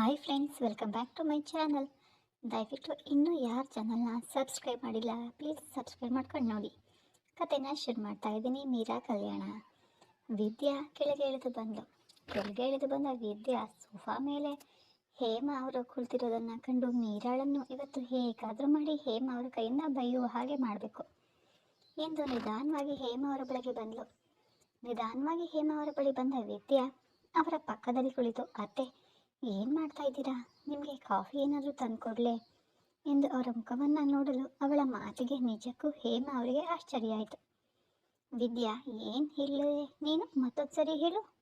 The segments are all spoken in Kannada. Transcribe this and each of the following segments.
Hi friends welcome back to my channel ದಯವಿಟ್ಟು ಇನ್ನೂ ಯಾರ ಚಾನಲ್ನ ಸಬ್ಸ್ಕ್ರೈಬ್ ಮಾಡಿಲ್ಲ ಪ್ಲೀಸ್ ಸಬ್ಸ್ಕ್ರೈಬ್ ಮಾಡ್ಕೊಂಡು ನೋಡಿ. ಕತೆನ ಶುರು ಮಾಡ್ತಾ ಇದ್ದೀನಿ, ಮೀರಾ ಕಲ್ಯಾಣ. ವಿದ್ಯಾ ಕೆಳಗೆ ಇಳಿದು ಬಂದು. ಕೆಳಗೆ ಇಳಿದು ಬಂದ ವಿದ್ಯಾ ಸೋಫಾ ಮೇಲೆ ಹೇಮ ಅವರು ಕುಳಿತಿರೋದನ್ನು ಕಂಡು ಮೀರಾಳನ್ನು ಇವತ್ತು ಹೇಗಾದರೂ ಮಾಡಿ ಹೇಮ ಅವರ ಕೈಯನ್ನು ಬೈಯುವ ಹಾಗೆ ಮಾಡಬೇಕು. ಎಂದು ನಿಧಾನವಾಗಿ ಹೇಮ ಅವರ ಬಳಿಗೆ ಬಂದಳು ನಿಧಾನವಾಗಿ ಹೇಮ ಅವರ ಬಳಿ ಬಂದ ವಿದ್ಯಾ ಅವರ ಪಕ್ಕದಲ್ಲಿ ಕುಳಿತು, ಅತ್ತೆ ಏನು ಮಾಡ್ತಾ ಇದ್ದೀರಾ? ನಿಮಗೆ ಕಾಫಿ ಏನಾದರೂ ತಂದುಕೊಡ್ಲೆ? ಎಂದು ಅವರ ಮುಖವನ್ನು ನೋಡಲು ಅವಳ ಮಾತಿಗೆ ನಿಜಕ್ಕೂ ಹೇಮ ಅವರಿಗೆ ಆಶ್ಚರ್ಯ ಆಯಿತು. ವಿದ್ಯಾ, ಏನು ಹೇಳಿದೆ ನೀನು ಮತ್ತೊಂದು ಸರಿ ಹೇಳು.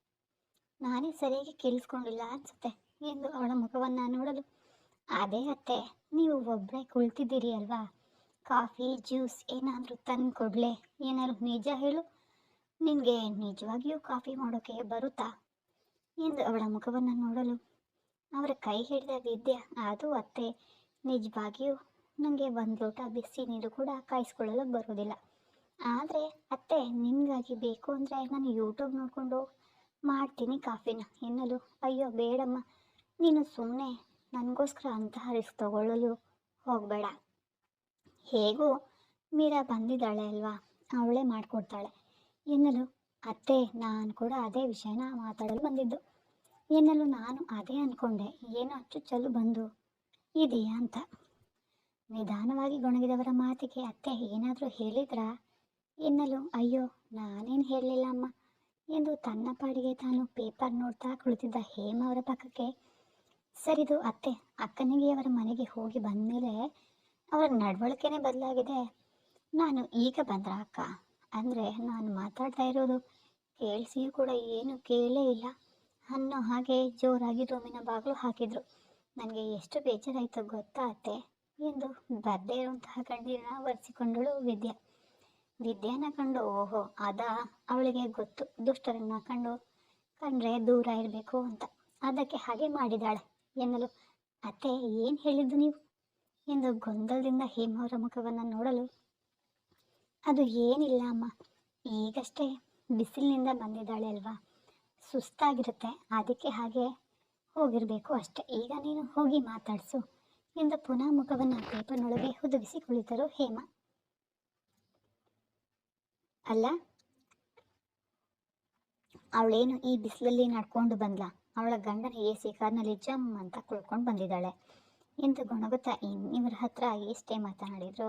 ನಾನೇ ಸರಿಯಾಗಿ ಕೇಳಿಸ್ಕೊಂಡಿಲ್ಲ ಅನ್ಸುತ್ತೆ ಎಂದು ಅವಳ ಮುಖವನ್ನು ನೋಡಲು. ಅದೇ ಅತ್ತೆ, ನೀವು ಒಬ್ಬರೇ ಕುಳಿತಿದ್ದೀರಿ ಅಲ್ವಾ? ಕಾಫಿ, ಜ್ಯೂಸ್ ಏನಾದರೂ ತಂದು ಕೊಡಲೆ ಏನಾದರೂ ನಿಜ ಹೇಳು. ನಿನಗೆ ನಿಜವಾಗಿಯೂ ಕಾಫಿ ಮಾಡೋಕ್ಕೆ ಬರುತ್ತಾ? ಎಂದು ಅವಳ ಮುಖವನ್ನು ನೋಡಲು ಅವರ ಕೈ ಹಿಡಿದ ವಿದ್ಯೆ ಅದು ಅತ್ತೆ. ನಿಜವಾಗಿಯೂ ನನಗೆ ಒಂದು ಲೋಟ ಬಿಸಿ ನೀರು ಕೂಡ ಕಾಯಿಸ್ಕೊಳ್ಳಲು ಬರೋದಿಲ್ಲ. ಆದರೆ ಅತ್ತೆ ನಿಮಗಾಗಿ ಬೇಕು ಅಂದರೆ ನಾನು ಯೂಟ್ಯೂಬ್ ನೋಡಿಕೊಂಡು ಮಾಡ್ತೀನಿ ಕಾಫಿನ. ಎನ್ನಲು ಅಯ್ಯೋ ಬೇಡಮ್ಮ. ನೀನು ಸುಮ್ಮನೆ ನನಗೋಸ್ಕರ ಅಂತಹ ರಿಸ್ಕ್ ತಗೊಳ್ಳಲು ಹೋಗಬೇಡ. ಹೇಗೂ ಮೀರಾ ಬಂದಿದ್ದಾಳೆ ಅಲ್ವಾ? ಅವಳೇ ಮಾಡಿಕೊಡ್ತಾಳೆ. ಎನ್ನಲು ಅತ್ತೆ, ನಾನು ಕೂಡ ಅದೇ ವಿಷಯನ ಮಾತಾಡಲು ಬಂದಿದ್ದು. ಎನ್ನಲು ನಾನು ಅದೇ ಅಂದ್ಕೊಂಡೆ ಏನೋ ಚಲ್ಲು ಬಂದು ಇದೆಯಾ ಅಂತ. ನಿಧಾನವಾಗಿ ಗೊಣಗಿದವರ ಮಾತಿಗೆ ಅತ್ತೆ ಏನಾದರೂ ಹೇಳಿದ್ರಾ? ಎನ್ನಲು ಅಯ್ಯೋ, ನಾನೇನು ಹೇಳಲಿಲ್ಲ ಅಮ್ಮ. ಎಂದು ತನ್ನ ಪಾಡಿಗೆ ತಾನು ಪೇಪರ್ ನೋಡ್ತಾ ಕುಳಿತಿದ್ದ ಹೇಮ ಅವರ ಪಕ್ಕಕ್ಕೆ. ಸರಿದು ಅತ್ತೆ, ಅಕ್ಕನಿಗೆ ಅವರ ಮನೆಗೆ ಹೋಗಿ ಬಂದಮೇಲೆ ಅವರ ನಡವಳಿಕೆನೇ ಬದಲಾಗಿದೆ. ನಾನು ಈಗ ಬಂದ್ರ ಅಕ್ಕ? ಅಂದರೆ ನಾನು ಮಾತಾಡ್ತಾ ಇರೋದು ಕೇಳಿಸಿಯೂ ಕೂಡ ಏನು ಕೇಳೇ ಇಲ್ಲ. ಅನ್ನೋ ಹಾಗೆ ಜೋರಾಗಿ ರೂಮಿನ ಬಾಗಿಲು ಹಾಕಿದ್ರು. ನನಗೆ ಎಷ್ಟು ಬೇಜಾರಾಯಿತು ಗೊತ್ತಾ ಅತ್ತೆ? ಎಂದು ಬರದೇ ಇರುವಂತಹ ಕಣ್ಣೀರನ್ನ ಒರೆಸಿಕೊಂಡಳು ವಿದ್ಯಾ. ವಿದ್ಯಾನ ಕಂಡು ಓಹೋ, ಅದ? ಅವಳಿಗೆ ಗೊತ್ತು. ದುಷ್ಟರನ್ನ ಕಂಡು ಕಂಡ್ರೆ ದೂರ ಇರಬೇಕು ಅಂತ. ಅದಕ್ಕೆ ಹಾಗೆ ಮಾಡಿದಾಳೆ. ಎನ್ನಲು, ಅತ್ತೆ, ಏನು ಹೇಳಿದ್ದು ನೀವು? ಎಂದು ಗೊಂದಲದಿಂದ ಹೇಮವರ ಮುಖವನ್ನು ನೋಡಲು, ಅದು ಏನಿಲ್ಲ ಅಮ್ಮ. ಈಗಷ್ಟೇ ಬಿಸಿಲಿನಿಂದ ಬಂದಿದ್ದಾಳೆ ಅಲ್ವಾ? ಸುಸ್ತಾಗಿರುತ್ತೆ. ಅದಕ್ಕೆ ಹಾಗೆ ಹೋಗಿರಬೇಕು ಅಷ್ಟೆ. ಈಗ ನೀನು ಹೋಗಿ ಮಾತಾಡಿಸು. ಎಂದು ಪುನಃ ಮುಖವನ್ನು ಪೇಪರ್ನೊಳಗೆ ಹುದುಗಿಸಿ ಕುಳಿತರು ಹೇಮ. ಅಲ್ಲ, ಅವಳೇನು ಈ ಬಿಸಿಲಲ್ಲಿ ನಡ್ಕೊಂಡು ಬಂದ್ಲ? ಅವಳ ಗಂಡನ ಎ ಸಿ ಕಾರ್ನಲ್ಲಿ ಜಮ್ ಅಂತ ಕುಳ್ಕೊಂಡು ಬಂದಿದ್ದಾಳೆ. ಎಂದು ಗೊಣಗುತ್ತಾ ಇವ್ರ ಹತ್ರ ಎಷ್ಟೇ ಮಾತನಾಡಿದ್ರು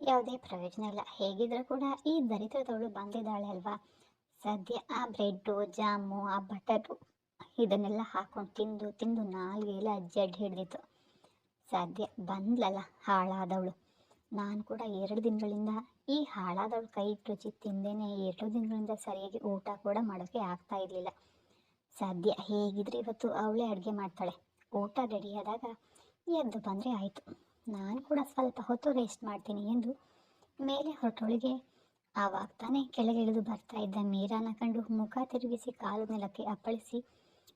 ಯಾವುದೇ ಪ್ರಯೋಜನ ಇಲ್ಲ. ಹೇಗಿದ್ರೂ ಕೂಡ ಈ ದರಿದ್ರದವಳು ಬಂದಿದ್ದಾಳೆ ಅಲ್ವಾ? ಸದ್ಯ ಆ ಬ್ರೆಡ್ಡು, ಜಾಮು, ಆ ಬಟರು, ಇದನ್ನೆಲ್ಲ ಹಾಕೊಂಡು ತಿಂದು ತಿಂದು ನಾಲ್ಗೆಲ್ಲ ಜಡ್ ಹಿಡ್ದಿತ್ತು. ಸದ್ಯ ಬಂದ್ಲಲ್ಲ, ಹಾಳಾದವಳು. ನಾನು ಕೂಡ ಎರಡು ದಿನಗಳಿಂದ ಈ ಹಾಳಾದವಳು ಕೈ ರುಚಿ ತಿಂದೇನೆ ಎರಡು ದಿನಗಳಿಂದ ಸರಿಯಾಗಿ ಊಟ ಕೂಡ ಮಾಡೋಕ್ಕೆ ಆಗ್ತಾ ಇರಲಿಲ್ಲ. ಸದ್ಯ ಹೇಗಿದ್ರೆ ಇವತ್ತು ಅವಳೇ ಅಡುಗೆ ಮಾಡ್ತಾಳೆ. ಊಟ ರೆಡಿಯಾದಾಗ ಎದ್ದು ಬಂದರೆ ಆಯಿತು. ನಾನು ಕೂಡ ಸ್ವಲ್ಪ ಹೊತ್ತು ರೆಸ್ಟ್ ಮಾಡ್ತೀನಿ ಎಂದು ಮೇಲೆ ಹೊರಟೊಳಗೆ ಆವಾಗ ತಾನೇ ಕೆಳಗಿಳಿದು ಬರ್ತಾ ಇದ್ದ ಮೀರಾನ ಕಂಡು ಮುಖ ತಿರುಗಿಸಿ ಕಾಲು ನೆಲಕ್ಕೆ ಅಪ್ಪಳಿಸಿ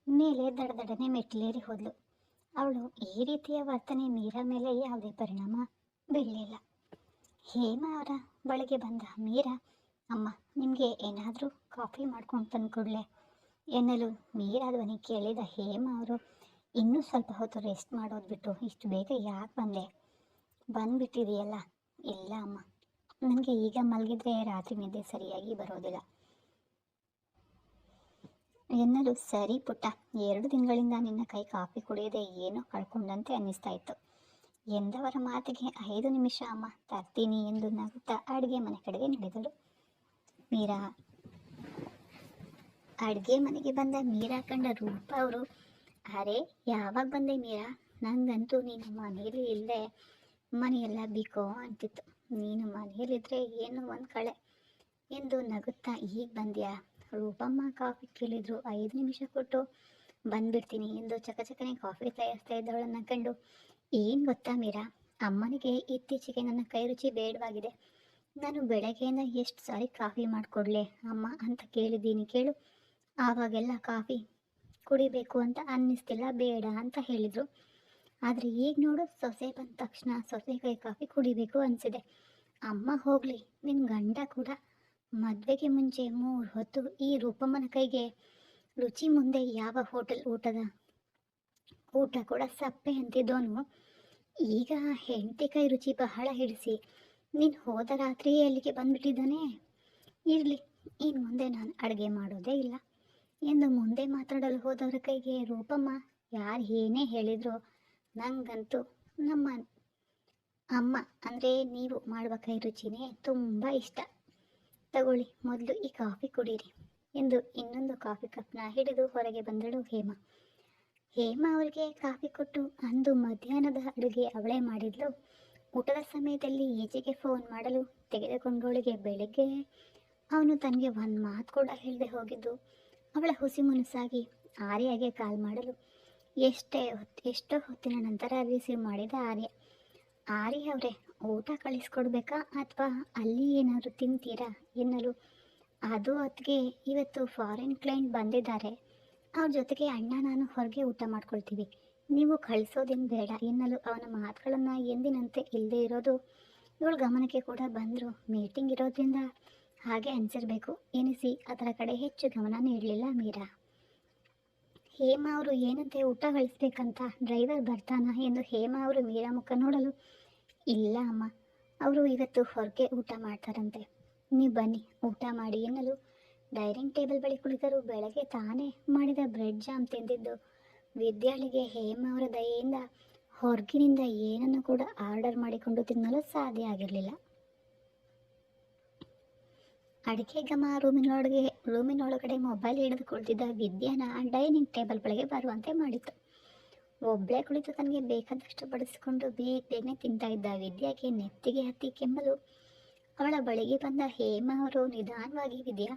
ಮೇಲೆ ದಡದಡನೆ ಮೆಟ್ಟಿಲೇರಿ ಹೋದ್ಲು. ಅವಳು ಈ ರೀತಿಯ ವರ್ತನೆ ಮೀರಾ ಮೇಲೆ ಯಾವುದೇ ಪರಿಣಾಮ ಬೀಳಲಿಲ್ಲ. ಹೇಮ ಅವರ ಬಳಿಗೆ ಬಂದ ಮೀರಾ, ಅಮ್ಮ, ನಿಮಗೆ ಏನಾದರೂ ಕಾಫಿ ಮಾಡ್ಕೊಂಡು ತಂದು ಕೊಡ್ಲೆ. ಎನ್ನಲು ಮೀರಾ ಧ್ವನಿ ಕೇಳಿದ ಹೇಮ ಅವರು, ಇನ್ನೂ ಸ್ವಲ್ಪ ಹೊತ್ತು ರೆಸ್ಟ್ ಮಾಡೋದು ಬಿಟ್ಟು ಇಷ್ಟು ಬೇಗ ಯಾಕೆ ಬಂದೆ? ಬಂದ್ಬಿಟ್ಟಿದೆಯಲ್ಲ. ಇಲ್ಲ, ಅಮ್ಮ. ನನಗೆ ಈಗ ಮಲಗಿದ್ರೆ ರಾತ್ರಿ ನಿದ್ದೆ ಸರಿಯಾಗಿ ಬರೋದಿಲ್ಲ. ಎನ್ನಲು ಸರಿ ಪುಟ್ಟ. ಎರಡು ತಿಂಗಳಿಂದ ನಿನ್ನ ಕೈ ಕಾಫಿ ಕುಡಿಯದೆ ಏನೋ ಕಳ್ಕೊಂಡಂತೆ ಅನ್ನಿಸ್ತಾ ಇತ್ತು. ಎಂದವರ ಮಾತಿಗೆ ಐದು ನಿಮಿಷ ಅಮ್ಮ, ತರ್ತೀನಿ ಎಂದು ನಗುತ್ತಾ ಅಡುಗೆ ಮನೆ ಕಡೆಗೆ ನಡೆದಳು. ಮೀರಾ, ಅಡುಗೆ ಮನೆಗೆ ಬಂದ ಮೀರಾ ಕಂಡ ರೂಪ ಅವರು, ಅರೆ, ಯಾವಾಗ ಬಂದೆ ಮೀರಾ? ನನಗಂತೂ ನೀನು ಮನೇಲಿ ಇಲ್ಲದೆ ಮನೆಯೆಲ್ಲ ಬಿಕೋ ಅಂತಿತ್ತು. ನೀನು ಮನೆಯಲ್ಲಿದ್ದರೆ ಏನು ಒಂದು ಕಳೆ? ಎಂದು ನಗುತ್ತಾ ಈಗ ಬಂದ್ಯಾ? ರೂಪಮ್ಮ ಕಾಫಿ ಕೇಳಿದ್ರು. ಐದು ನಿಮಿಷ ಕೊಟ್ಟು ಬಂದ್ಬಿಡ್ತೀನಿ ಎಂದು ಚಕಚಕನೆ ಕಾಫಿ ತಯಾರಿಸ್ತಾ ಇದ್ದವಳನ್ನು ಕಂಡು. ಏನು ಗೊತ್ತಾ ಮೀರಾ? ಅಮ್ಮನಿಗೆ ಇತ್ತೀಚೆಗೆ ನನ್ನ ಕೈ ರುಚಿ ಬೇಡವಾಗಿದೆ. ನಾನು ಬೆಳಗ್ಗೆಯಿಂದ ಎಷ್ಟು ಸಾರಿ ಕಾಫಿ ಮಾಡಿಕೊಡ್ಲೆ? ಅಮ್ಮ ಅಂತ ಕೇಳಿದ್ದೀನಿ ಕೇಳು. ಆವಾಗೆಲ್ಲ ಕಾಫಿ ಕುಡಿಬೇಕು ಅಂತ ಅನ್ನಿಸ್ತಿಲ್ಲ, ಬೇಡ ಅಂತ ಹೇಳಿದರು. ಆದರೆ ಈಗ ನೋಡು ಸೊಸೆ ಬಂದ ತಕ್ಷಣ ಸೊಸೆ ಕೈ ಕಾಫಿ ಕುಡಿಬೇಕು ಅನಿಸಿದೆ. ಅಮ್ಮ ಹೋಗಲಿ ನಿನ್ನ ಗಂಡ ಕೂಡ. ಮದುವೆಗೆ ಮುಂಚೆ ಮೂರು ಹೊತ್ತು ಈ ರೂಪಮ್ಮನ ಕೈಗೆ ರುಚಿ ಮುಂದೆ ಯಾವ ಹೋಟೆಲ್ ಊಟದ? ಊಟ ಕೂಡ ಸಪ್ಪೆ ಅಂತಿದ್ದೋನು. ಈಗ ಹೆಂಡತಿ ಕೈ ರುಚಿ ಬಹಳ ಹಿಡಿಸಿ. ನೀನು ಹೋದ ರಾತ್ರಿ ಅಲ್ಲಿಗೆ ಬಂದ್ಬಿಟ್ಟಿದ್ದಾನೆ? ಇರಲಿ ಇನ್ನು ಮುಂದೆ ನಾನು ಅಡುಗೆ ಮಾಡೋದೇ ಇಲ್ಲ. ಎಂದು ಮುಂದೆ ಮಾತಾಡಲು ಹೋದವರ ಕೈಗೆ ರೂಪಮ್ಮ ಯಾರು ಏನೇ ಹೇಳಿದ್ರು ನಂಗಂತೂ ನಮ್ಮ ಅಮ್ಮ ಅಂದರೆ ನೀವು ಮಾಡುವ ಕೈ ರುಚಿನೇ ತುಂಬ ಇಷ್ಟ. ತಗೊಳ್ಳಿ, ಮೊದಲು ಈ ಕಾಫಿ ಕುಡೀರಿ ಎಂದು ಇನ್ನೊಂದು ಕಾಫಿ ಕಪ್ನ ಹಿಡಿದು ಹೊರಗೆ ಬಂದಳು ಹೇಮ. ಹೇಮ ಅವರಿಗೆ ಕಾಫಿ ಕೊಟ್ಟು ಅಂದು ಮಧ್ಯಾಹ್ನದ ಅಡುಗೆ ಅವಳೇ ಮಾಡಿದ್ಲು. ಊಟದ ಸಮಯದಲ್ಲಿ ಈಚೆಗೆ ಫೋನ್ ಮಾಡಲು ತೆಗೆದುಕೊಂಡವಳಿಗೆ ಬೆಳಗ್ಗೆ ಅವನು ತನಗೆ ಒಂದು ಮಾತು ಕೂಡ ಹೇಳದೆ ಹೋಗಿದ್ದು. ಅವಳ ಹುಸಿ ಮುನಸಾಗಿ ಆರ್ಯಾಗೆ ಕಾಲ್ ಮಾಡಲು ಎಷ್ಟೇ ಎಷ್ಟೋ ಹೊತ್ತಿನ ನಂತರ ರಿಸೀವ್ ಮಾಡಿದ ಆರ್ಯ. ಆರ್ಯ ಅವರೇ, ಊಟ ಕಳಿಸ್ಕೊಡ್ಬೇಕಾ ಅಥವಾ ಅಲ್ಲಿ ಏನಾದರೂ ತಿಂತೀರಾ ಎನ್ನಲು? ಅದು ಹೊತ್ತಿಗೆ ಇವತ್ತು ಫಾರಿನ್ ಕ್ಲೈಂಟ್ ಬಂದಿದ್ದಾರೆ. ಅವ್ರ ಜೊತೆಗೆ ಅಣ್ಣ, ನಾನು ಹೊರಗೆ ಊಟ ಮಾಡ್ಕೊಳ್ತೀವಿ. ನೀವು ಕಳಿಸೋದೇನು ಬೇಡ ಎನ್ನಲು. ಅವನ ಮಾತುಗಳನ್ನು ಎಂದಿನಂತೆ ಇಲ್ಲದೆ ಇರೋದು. ಇವಳು ಗಮನಕ್ಕೆ ಕೂಡ ಬಂದರು. ಮೀಟಿಂಗ್ ಇರೋದ್ರಿಂದ ಹಾಗೆ ಅನಿಸಿರ್ಬೇಕು. ಎನಿಸಿ, ಅದರ ಕಡೆ ಹೆಚ್ಚು ಗಮನ ನೀಡಲಿಲ್ಲ ಮೀರಾ. ಹೇಮಾ ಅವರು ಏನಂತೆ ಊಟ ಕಳಿಸ್ಬೇಕಂತ? ಡ್ರೈವರ್ ಬರ್ತಾನ ಎಂದು ಹೇಮಾ ಅವರು ಮೀರಾ ಮುಖ ನೋಡಲು. ಇಲ್ಲ ಅಮ್ಮ, ಅವರು ಇವತ್ತು ಹೊರಗೆ ಊಟ ಮಾಡ್ತಾರಂತೆ. ನೀವು ಬನ್ನಿ, ಊಟ ಮಾಡಿ ಎನ್ನಲು. ಡೈನಿಂಗ್ ಟೇಬಲ್ ಬಳಿ ಕುಳಿತರು. ಬೆಳಗ್ಗೆ ತಾನೇ ಮಾಡಿದ ಬ್ರೆಡ್ ಜಾಮ್ ತಿಂದಿದ್ದು. ವಿದ್ಯಾಳಿಗೆ ಹೇಮ ಅವರ ದಯೆಯಿಂದ ಹೊರಗಿನಿಂದ ಏನನ್ನು ಕೂಡ ಆರ್ಡರ್ ಮಾಡಿಕೊಂಡು ತಿನ್ನಲು ಸಾಧ್ಯ ಆಗಿರಲಿಲ್ಲ. ಅಡಿಕೆ ಘಮ ರೂಮಿನೊಳಗೆ, ರೂಮಿನೊಳಗಡೆ ಮೊಬೈಲ್ ಹಿಡಿದು ಕುಳಿತಿದ್ದ ವಿದ್ಯಾನ ಡೈನಿಂಗ್ ಟೇಬಲ್ ಬಳಿಗೆ ಬರುವಂತೆ ಮಾಡಿತು. ಒಬ್ಬಳೇ ಕುಳಿತು ತನಗೆ ಬೇಕಾದಷ್ಟು ಬಡಿಸಿಕೊಂಡು ಬೇಗ ಬೇಗನೆ ತಿಂತಾ ಇದ್ದ ವಿದ್ಯಾಗೆ ನೆತ್ತಿಗೆ ಹತ್ತಿ ಕೆಮ್ಮಲು. ಅವಳ ಬಳಿಗೆ ಬಂದ ಹೇಮ ಅವರು ನಿಧಾನವಾಗಿ, ವಿದ್ಯಾ,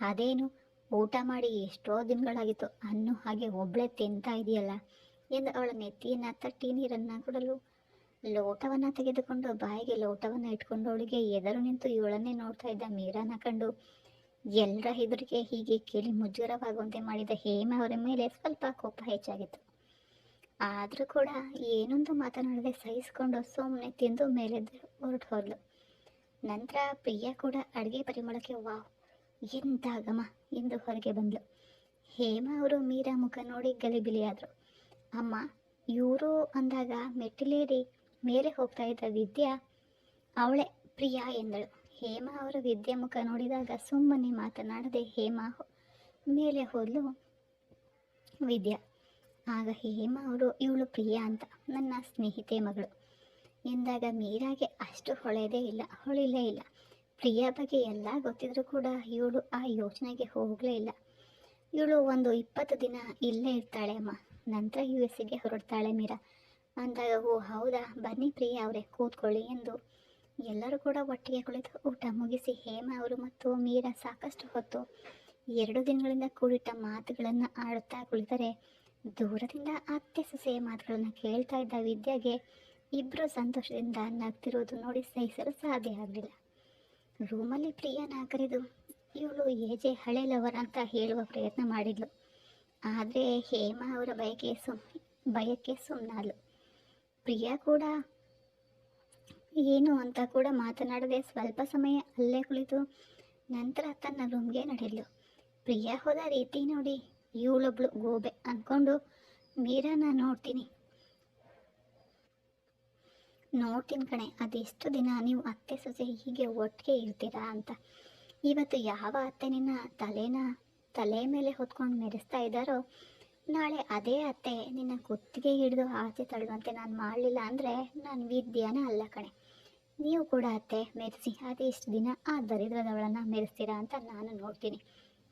ಅದೇನು? ಊಟ ಮಾಡಿ ಎಷ್ಟೋ ದಿನಗಳಾಗಿತ್ತು, ಅನ್ನೋ ಹಾಗೆ ಒಬ್ಬಳೇ ತಿಂತಾ ಇದೆಯಲ್ಲ? ಎಂದು ಅವಳ ನೆತ್ತಿಯನ್ನು ತಟ್ಟಿ ನೀರನ್ನು ಕೊಡಲು ಲೋಟವನ್ನು ತೆಗೆದುಕೊಂಡು ಬಾಯಿಗೆ ಲೋಟವನ್ನು ಇಟ್ಕೊಂಡು ಅವಳಿಗೆ ಎದರು ನಿಂತು ಇವಳನ್ನೇ ನೋಡ್ತಾ ಇದ್ದ ಮೀರಾನ ಕಂಡು, ಎಲ್ಲರ ಎದುರಿಗೆ ಹೀಗೆ ಕೇಳಿ ಮುಜುಗರವಾಗುವಂತೆ ಮಾಡಿದ ಹೇಮ ಅವರ ಮೇಲೆ ಸ್ವಲ್ಪ ಕೋಪ ಹೆಚ್ಚಾಗಿತ್ತು. ಆದರೂ ಕೂಡ ಏನೊಂದು ಮಾತನಾಡದೆ ಸಹಿಸಿಕೊಂಡು ಸುಮ್ಮನೆ ತಿಂದು ಮೇಲೆದ್ದು ಹೊರಟು ಹೋದ್ಲು. ನಂತರ ಪ್ರಿಯಾ ಕೂಡ ಅಡುಗೆ ಪರಿಮಳಕ್ಕೆ, ವಾವ್ ಎಂಥ ಗಮ ಎಂದು ಹೊರಗೆ ಬಂದ್ಲು. ಹೇಮ ಅವರು ಮೀರಾ ಮುಖ ನೋಡಿ ಗಲಿಬಿಲಿಯಾದರು. ಅಮ್ಮ, ಇವರು ಅಂದಾಗ ಮೆಟ್ಟಿಲೇರಿ ಮೇಲೆ ಹೋಗ್ತಾ ಇದ್ದ ವಿದ್ಯಾ ಅವಳೆ ಪ್ರಿಯಾ ಎಂದಳು. ಹೇಮ ಅವರು ವಿದ್ಯೆ ಮುಖ ನೋಡಿದಾಗ ಸುಮ್ಮನೆ ಮಾತನಾಡದೆ ಹೇಮ ಮೇಲೆ ಹೋದಳು ವಿದ್ಯಾ. ಆಗ ಹೇಮ ಅವರು, ಇವಳು ಪ್ರಿಯಾ ಅಂತ, ನನ್ನ ಸ್ನೇಹಿತೆ ಮಗಳು. ಎಂದಾಗ ಮೀರಾಗೆ ಅಷ್ಟು ಹೊಳೆಯದೇ ಇಲ್ಲ, ಹೊಳಿಲೇ ಇಲ್ಲ. ಪ್ರಿಯಾ ಬಗ್ಗೆ ಎಲ್ಲ ಗೊತ್ತಿದ್ರೂ ಕೂಡ ಇವಳು ಆ ಯೋಚನೆಗೆ ಹೋಗಲೇ ಇಲ್ಲ. ಇವಳು ಒಂದು ಇಪ್ಪತ್ತು ದಿನ ಇಲ್ಲೇ ಇರ್ತಾಳೆ ಅಮ್ಮ. ನಂತರ ಯು ಎಸ್ಸಿಗೆ ಹೊರಡ್ತಾಳೆ ಮೀರಾ. ಅಂದಾಗ, ಓ, ಹೌದಾ? ಬನ್ನಿ ಪ್ರಿಯಾ ಅವರೇ, ಕೂತ್ಕೊಳ್ಳಿ ಎಂದು. ಎಲ್ಲರೂ ಕೂಡ ಒಟ್ಟಿಗೆ ಕುಳಿತು ಊಟ ಮುಗಿಸಿ ಹೇಮ ಅವರು ಮತ್ತು ಮೀರಾ ಸಾಕಷ್ಟು ಹೊತ್ತು ಎರಡು ದಿನಗಳಿಂದ ಕೂಡಿಟ್ಟ ಮಾತುಗಳನ್ನು ಆಡುತ್ತಾ ಕುಳಿತರೆ, ದೂರದಿಂದ ಅತ್ತೆ ಸೊಸೆಯ ಮಾತುಗಳನ್ನು ಕೇಳ್ತಾ ಇದ್ದ ವಿದ್ಯಾಗೆ ಇಬ್ಬರು ಸಂತೋಷದಿಂದ ನಗ್ತಿರೋದು ನೋಡಿ ಸಹಿಸಲು ಸಾಧ್ಯ ಆಗಲಿಲ್ಲ. ರೂಮಲ್ಲಿ ಪ್ರಿಯಾನ ಕರೆದು ಇವಳು ಏಜೆ ಹಳೆ ಲವರ್ ಅಂತ ಹೇಳುವ ಪ್ರಯತ್ನ ಮಾಡಿದ್ಲು. ಆದರೆ ಹೇಮ ಅವರ ಬಯಕೆ ಸುಮ್, ಬಯಕೆ ಸುಮ್ಮನಾದ್ಲು ಪ್ರಿಯಾ ಕೂಡ ಏನು ಅಂತ ಕೂಡ ಮಾತನಾಡದೆ ಸ್ವಲ್ಪ ಸಮಯ ಅಲ್ಲೇ ಕುಳಿತು ನಂತರ ತನ್ನ ರೂಮ್ಗೆ ನಡೆದು ಪ್ರಿಯಾ ಹೋದ ರೀತಿ ನೋಡಿ, ಇವಳೊಬ್ಳು ಗೋಬೆ ಅಂದ್ಕೊಂಡು ಮೀರಾನ ನೋಡ್ತೀನಿ. ನೋಡ್ತೀನಿ ಕಣೆ, ಅದೆಷ್ಟು ದಿನ ನೀವು ಅತ್ತೆ ಸೊಸೆ ಹೀಗೆ ಒಟ್ಟಿಗೆ ಇರ್ತೀರಾ ಅಂತ. ಇವತ್ತು ಯಾವ ಅತ್ತೆ ನಿನ್ನ ತಲೆನ ತಲೆ ಮೇಲೆ ಹೊತ್ಕೊಂಡು ಮೆರೆಸ್ತಾ ಇದ್ದಾರೋ ನಾಳೆ ಅದೇ ಅತ್ತೆ, ನಿನ್ನ ಕುತ್ತಿಗೆ ಹಿಡಿದು ಆಚೆ ತಳ್ಳುವಂತೆ ನಾನು ಮಾಡಲಿಲ್ಲ ಅಂದರೆ ನಾನು ವಿದ್ಯಾನ ಅಲ್ಲ ಕಣೆ. ನೀವು ಕೂಡ ಅತ್ತೆ, ಮೆರೆಸಿ ಅದೆಷ್ಟು ದಿನ ಆ ದರಿದ್ರದವಳನ್ನು ಮೆರೆಸ್ತೀರಾ ಅಂತ ನಾನು ನೋಡ್ತೀನಿ.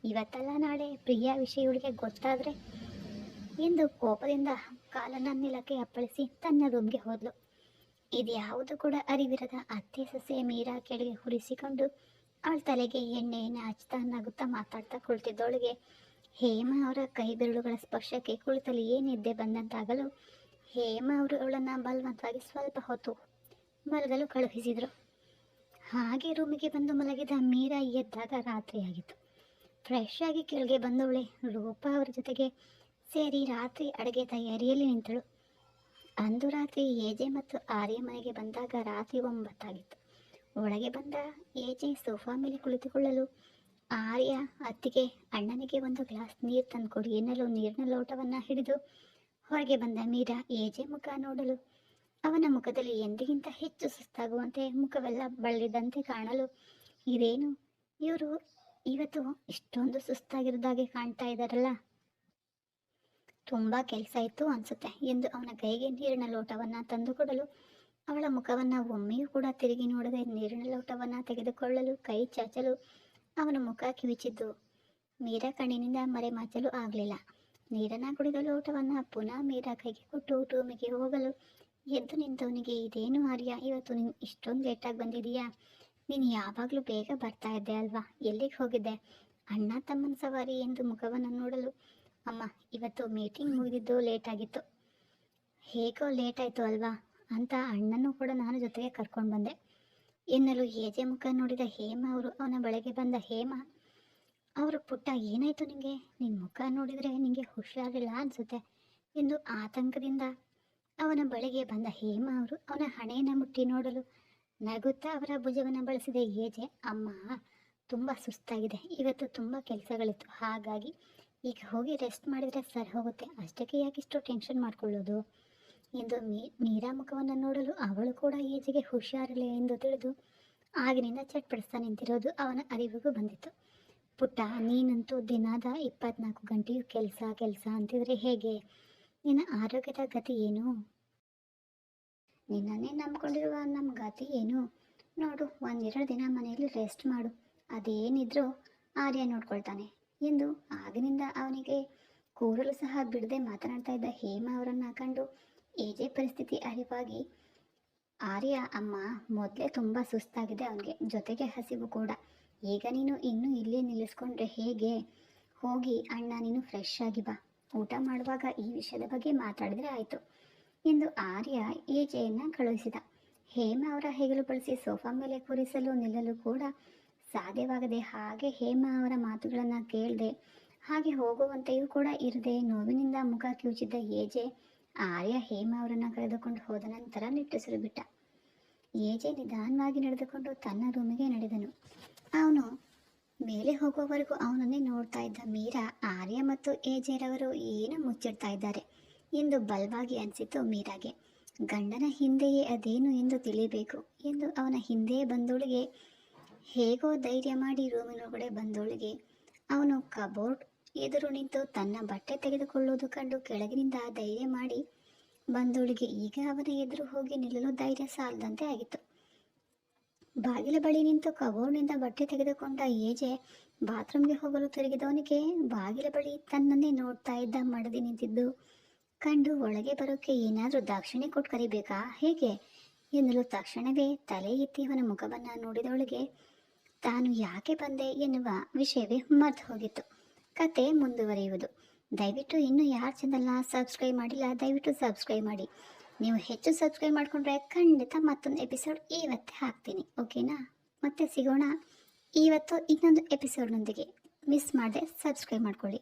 ಇವತ್ತಲ್ಲ ನಾಳೆ ಪ್ರಿಯ ವಿಷಯ ಇವಳಿಗೆ ಗೊತ್ತಾದರೆ ಎಂದು ಕೋಪದಿಂದ ಕಾಲನ್ನು ನಿಲಕ್ಕೆ ಅಪ್ಪಳಿಸಿ ತನ್ನ ರೂಮ್ಗೆ ಹೋದ್ಲು. ಇದ್ಯಾವುದು ಕೂಡ ಅರಿವಿರದ ಅತ್ತೆ ಸೊಸೆ ಮೀರಾ ಕೆಳಗೆ ಹುರಿಸಿಕೊಂಡು ಅವಳ ತಲೆಗೆ ಎಣ್ಣೆಯನ್ನು ಹಚ್ತಾ ನಗುತ್ತಾ ಮಾತಾಡ್ತಾ ಕುಳಿತಿದ್ದವಳಿಗೆ ಹೇಮ ಅವರ ಕೈ ಬೆರಳುಗಳ ಸ್ಪರ್ಶಕ್ಕೆ ಕುಳಿತಲ್ಲಿ ಏನಿದ್ದೆ ಬಂದಂತಾಗಲು, ಹೇಮ ಅವರು ಅವಳನ್ನು ಬಲವಂತವಾಗಿ ಸ್ವಲ್ಪ ಹೊತ್ತು ಮಲಗಲು ಕಳುಹಿಸಿದರು. ಹಾಗೆ ರೂಮಿಗೆ ಬಂದು ಮಲಗಿದ ಮೀರಾ ಎದ್ದಾಗ ರಾತ್ರಿಯಾಗಿತ್ತು. ಫ್ರೆಶ್ ಆಗಿ ಕೆಳಗೆ ಬಂದವಳೆ ರೂಪಾ ಅವರ ಜೊತೆಗೆ ಸೇರಿ ರಾತ್ರಿ ಅಡುಗೆ ತಯಾರಿಯಲ್ಲಿ ನಿಂತಳು. ಅಂದು ರಾತ್ರಿ ಏಜೆ ಮತ್ತು ಆರ್ಯ ಮನೆಗೆ ಬಂದಾಗ ರಾತ್ರಿ ಒಂಬತ್ತಾಗಿತ್ತು. ಒಳಗೆ ಬಂದ ಏಜೆ ಸೋಫಾ ಮೇಲೆ ಕುಳಿತುಕೊಳ್ಳಲು ಆರ್ಯ ಅತ್ತಿಗೆ, ಅಣ್ಣನಿಗೆ ಒಂದು ಗ್ಲಾಸ್ ನೀರು ತಂದುಕೊಡಿ. ಎನ್ನಲು ನೀರಿನ ಲೋಟವನ್ನು ಹಿಡಿದು ಹೊರಗೆ ಬಂದ ಮೀರಾ ಏಜೆ ಮುಖ ನೋಡಲು. ಅವನ ಮುಖದಲ್ಲಿ ಎಂದಿಗಿಂತ ಹೆಚ್ಚು ಸುಸ್ತಾಗುವಂತೆ ಮುಖವೆಲ್ಲ ಬಳ್ಳಿದಂತೆ ಕಾಣಲು. ಇದೇನು ಇವರು ಇವತ್ತು ಇಷ್ಟೊಂದು ಸುಸ್ತಾಗಿರೋದಾಗೆ ಕಾಣ್ತಾ ಇದ್ದಾರಲ್ಲ? ತುಂಬಾ ಕೆಲಸ ಇತ್ತು ಅನ್ಸುತ್ತೆ ಎಂದು ಅವನ ಕೈಗೆ ನೀರಿನ ಲೋಟವನ್ನ ತಂದುಕೊಡಲು. ಅವಳ ಮುಖವನ್ನ ಒಮ್ಮೆಯೂ ಕೂಡ ತಿರುಗಿ ನೋಡದೆ ನೀರಿನ ಲೋಟವನ್ನ ತೆಗೆದುಕೊಳ್ಳಲು, ಕೈ ಚಾಚಲು. ಅವನ ಮುಖ ಕಿವಿಚಿದ್ದು. ಮೀರಾ ಕಣ್ಣಿನಿಂದ ಮರೆಮಾಚಲು ಆಗಲಿಲ್ಲ. ನೀರನ್ನ ಕುಡಿದ ಲೋಟವನ್ನ ಪುನಃ ಮೀರಾ ಕೈಗೆ ಕೊಟ್ಟು ಟೂಮಿಗೆ ಹೋಗಲು. ಎದ್ದು ನಿಂತವನಿಗೆ, ಇದೇನು ಆರ್ಯ, ಇವತ್ತು ನೀನು ಇಷ್ಟೊಂದು ಲೇಟಾಗಿ ಬಂದಿದೀಯಾ? ನೀನು ಯಾವಾಗಲೂ ಬೇಗ ಬರ್ತಾ ಇದ್ದೆ ಅಲ್ವಾ? ಎಲ್ಲಿಗೆ ಹೋಗಿದ್ದೆ? ಅಣ್ಣ ತಮ್ಮನ ಸವಾರಿ ಎಂದು ಮುಖವನ್ನು ನೋಡಲು. ಅಮ್ಮ, ಇವತ್ತು ಮೀಟಿಂಗ್ ಮುಗಿದಿದ್ದು ಲೇಟ್ ಆಗಿತ್ತು. ಹೇಗೋ ಲೇಟ್ ಆಯಿತು ಅಲ್ವಾ? ಅಂತ ಅಣ್ಣನೂ ಕೂಡ ನಾನು ಜೊತೆಗೆ ಕರ್ಕೊಂಡು ಬಂದೆ. ಎನ್ನಲು ಹೇಜೆ ಮುಖ ನೋಡಿದ ಹೇಮ ಅವರು, ಅವನ ಬಳಿಗೆ ಬಂದ ಹೇಮ, ಅವರು ಪುಟ್ಟ ಏನಾಯ್ತು ನಿಂಗೆ? ನಿನ್ನ ಮುಖ ನೋಡಿದರೆ ನಿಂಗೆ ಹುಷಾರಿಲ್ಲ ಅನಿಸುತ್ತೆ ಎಂದು ಆತಂಕದಿಂದ ಅವನ ಬಳಿಗೆ ಬಂದ ಹೇಮ ಅವರು ಅವನ ಹಣೆಯನ್ನು ಮುಟ್ಟಿ ನೋಡಲು ನಗುತ್ತಾ ಅವರ ಭುಜವನ್ನು ಬಳಸಿದ ಏಜೆ ಅಮ್ಮ, ತುಂಬ ಸುಸ್ತಾಗಿದೆ. ಇವತ್ತು ತುಂಬ ಕೆಲಸಗಳಿತ್ತು. ಹಾಗಾಗಿ ಈಗ ಹೋಗಿ ರೆಸ್ಟ್ ಮಾಡಿದರೆ ಸರಿ ಹೋಗುತ್ತೆ. ಅಷ್ಟಕ್ಕೆ ಯಾಕಿಷ್ಟು ಟೆನ್ಷನ್ ಮಾಡ್ಕೊಳ್ಳೋದು? ಎಂದು ಮೀ ಮೀರಾ ಮುಖವನ್ನು ನೋಡಲು ಅವಳು ಕೂಡ ಏಜಿಗೆ ಹುಷಾರಿಲ್ಲ ಎಂದು ತಿಳಿದು ಆಗಿನಿಂದ ಚಟ್ಪಡಿಸ್ತಾ ನಿಂತಿರೋದು ಅವನ ಅರಿವಿಗೂ ಬಂದಿತ್ತು. ಪುಟ್ಟ, ನೀನಂತೂ ದಿನದ ಇಪ್ಪತ್ನಾಲ್ಕು ಗಂಟೆಯೂ ಕೆಲಸ ಕೆಲಸ ಅಂತಿದ್ರೆ ಹೇಗೆ? ನಿನ್ನ ಆರೋಗ್ಯದ ಗತಿ ಏನು? ನಿನ್ನನ್ನೇ ನಂಬ್ಕೊಂಡಿರುವ ನಮ್ಮ ಗತಿ ಏನು? ನೋಡು, ಒಂದೆರಡು ದಿನ ಮನೆಯಲ್ಲಿ ರೆಸ್ಟ್ ಮಾಡು. ಅದೇನಿದ್ರೂ ಆರ್ಯ ನೋಡ್ಕೊಳ್ತಾನೆ ಎಂದು ಆಗಿನಿಂದ ಅವನಿಗೆ ಕೂರಲು ಸಹ ಬಿಡದೆ ಮಾತನಾಡ್ತಾ ಇದ್ದ ಹೇಮ ಅವರನ್ನ ಕಂಡು ಏಜೆ ಪರಿಸ್ಥಿತಿ ಅರಿವಾಗಿ ಆರ್ಯ ಅಮ್ಮ ಮೊದಲೇ ತುಂಬ ಸುಸ್ತಾಗಿದೆ ಅವನಿಗೆ. ಜೊತೆಗೆ ಹಸಿವು ಕೂಡ. ಈಗ ನೀನು ಇನ್ನೂ ಇಲ್ಲೇ ನಿಲ್ಲಿಸ್ಕೊಂಡ್ರೆ ಹೇಗೆ? ಹೋಗಿ, ಅಣ್ಣ ನೀನು ಫ್ರೆಶ್ ಆಗಿ ಬಾ. ಊಟ ಮಾಡುವಾಗ ಈ ವಿಷಯದ ಬಗ್ಗೆ ಮಾತಾಡಿದ್ರೆ ಆಯಿತು ಎಂದು ಆರ್ಯ ಏಜೆಯನ್ನು ಕಳುಹಿಸಿದ. ಹೇಮ ಅವರ ಹೆಗಲು ಬಳಸಿ ಸೋಫಾ ಮೇಲೆ ಕೂರಿಸಲು ನಿಲ್ಲಲು ಕೂಡ ಸಾಧ್ಯವಾಗದೆ ಹಾಗೆ ಹೇಮ ಅವರ ಮಾತುಗಳನ್ನು ಕೇಳದೆ ಹಾಗೆ ಹೋಗುವಂತೆಯೂ ಕೂಡ ಇರದೆ ನೋವಿನಿಂದ ಮುಖ ಕಿವುಚಿದ್ದ ಏಜೆ ಆರ್ಯ ಹೇಮ ಅವರನ್ನು ಕರೆದುಕೊಂಡು ಹೋದ ನಂತರ ನಿಟ್ಟುಸಿರು ಬಿಟ್ಟ. ಏಜೆ ನಿಧಾನವಾಗಿ ನಡೆದುಕೊಂಡು ತನ್ನ ರೂಮಿಗೆ ನಡೆದನು. ಅವನು ಮೇಲೆ ಹೋಗುವವರೆಗೂ ಅವನನ್ನೇ ನೋಡ್ತಾ ಇದ್ದ ಮೀರಾ, ಆರ್ಯ ಮತ್ತು ಏಜೆರವರು ಏನು ಮುಚ್ಚಿಡ್ತಾ ಇದ್ದಾರೆ ಎಂದು ಬಲವಾಗಿ ಅನಿಸಿತು ಮೀರಾಗೆ. ಗಂಡನ ಹಿಂದೆಯೇ ಅದೇನು ಎಂದು ತಿಳಿಯಬೇಕು ಎಂದು ಅವನ ಹಿಂದೆ ಬಂದೋಳಿಗೆ ಹೇಗೋ ಧೈರ್ಯ ಮಾಡಿ ರೂಮಿನೊಳಗಡೆ ಬಂದೋಳಿಗೆ ಅವನು ಕಬೋರ್ಡ್ ಎದುರು ನಿಂತು ತನ್ನ ಬಟ್ಟೆ ತೆಗೆದುಕೊಳ್ಳುವುದು ಕಂಡು ಕೆಳಗಿನಿಂದ ಧೈರ್ಯ ಮಾಡಿ, ಬಂದೋಳಿಗೆ ಈಗ ಅವನ ಎದುರು ಹೋಗಿ ನಿಲ್ಲಲು ಧೈರ್ಯ ಸಾಲದಂತೆ ಆಗಿತ್ತು. ಬಾಗಿಲ ಬಳಿ ನಿಂತು ಕಬೋರ್ನಿಂದ ಬಟ್ಟೆ ತೆಗೆದುಕೊಂಡ ಏಜೆ ಬಾತ್ರೂಮ್ಗೆ ಹೋಗಲು ತಿರುಗಿದವನಿಗೆ ಬಾಗಿಲ ಬಳಿ ತನ್ನನ್ನೇ ನೋಡ್ತಾ ಇದ್ದ ಮಡದಿ ನಿಂತಿದ್ದು, ಕಂಡು ಒಳಗೆ ಬರೋಕೆ ಏನಾದರೂ ದಾಕ್ಷಿಣ್ಯ ಕೊಟ್ಟು ಕರಿಬೇಕಾ? ಹೇಗೆ? ಎನ್ನಲು ತಕ್ಷಣವೇ ತಲೆ ಎತ್ತಿ ಅವನ ಮುಖವನ್ನು ನೋಡಿದವಳಿಗೆ, ತಾನು ಯಾಕೆ ಬಂದೆ ಎನ್ನುವ ವಿಷಯವೇ ಮರ್ತು ಹೋಗಿತ್ತು. ಕತೆ ಮುಂದುವರಿಯುವುದು. ದಯವಿಟ್ಟು ಇನ್ನೂ ಯಾರು ಚಾನಲ್ನ ಸಬ್ಸ್ಕ್ರೈಬ್ ಮಾಡಿಲ್ಲ, ದಯವಿಟ್ಟು ಸಬ್ಸ್ಕ್ರೈಬ್ ಮಾಡಿ. ನೀವು ಹೆಚ್ಚು ಸಬ್ಸ್ಕ್ರೈಬ್ ಮಾಡಿಕೊಂಡ್ರೆ ಖಂಡಿತ ಮತ್ತೊಂದು ಎಪಿಸೋಡ್ ಇವತ್ತೇ ಹಾಕ್ತೀನಿ. ಓಕೆನಾ? ಮತ್ತೆ ಸಿಗೋಣ. ಇವತ್ತು ಇನ್ನೊಂದು ಎಪಿಸೋಡ್ನೊಂದಿಗೆ ಮಿಸ್ ಮಾಡದೆ ಸಬ್ಸ್ಕ್ರೈಬ್ ಮಾಡ್ಕೊಳ್ಳಿ.